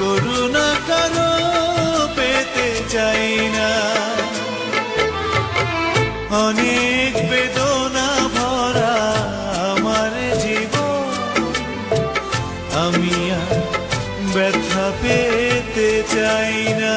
করুণা করো পেতে চাই না। অনেক বেদনা ভরা আমার জীবন, আমি ব্যথা পেতে চাই না।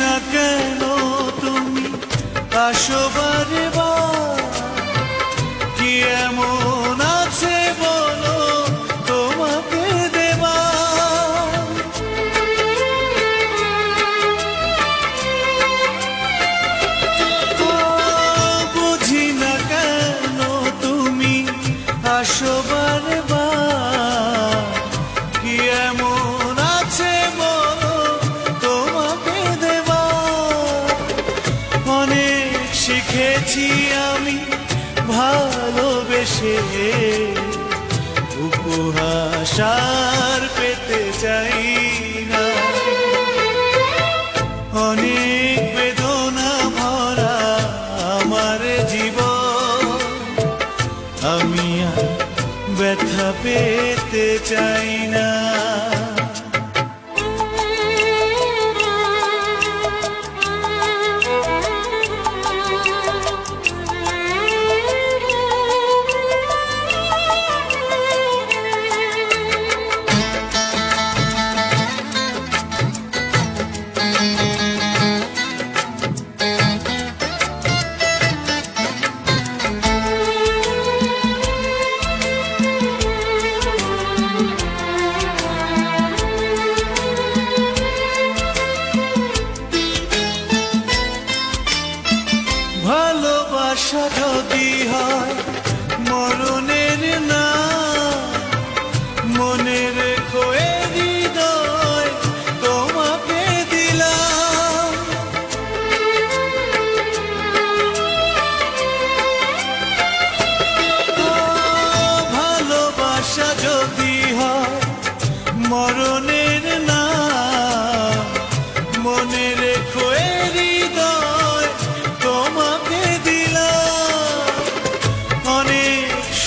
না কেন তুমি আসো বারে। শিখেছি আমি ভালোবেসে। উপহাস আর পেতে চাই না। অনেক বেদনা ভরা আমার জীবন। আমি আর ব্যথা পেতে চাই না। যদি হয়। মরণের না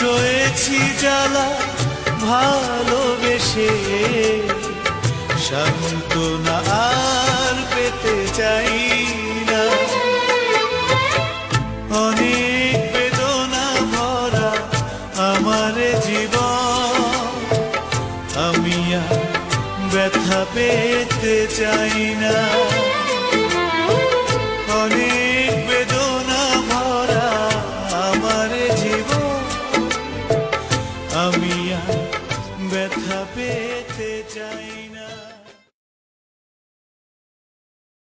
সয়েছি জ্বালা ভালোবেসে। সান্ত্বনা আর পেতে চাই না। অনেক বেদনা ভরা আমার জীবন। আমি আর ব্যথা পেতে চাই না। আমি ব্যথা পেতে চাই না।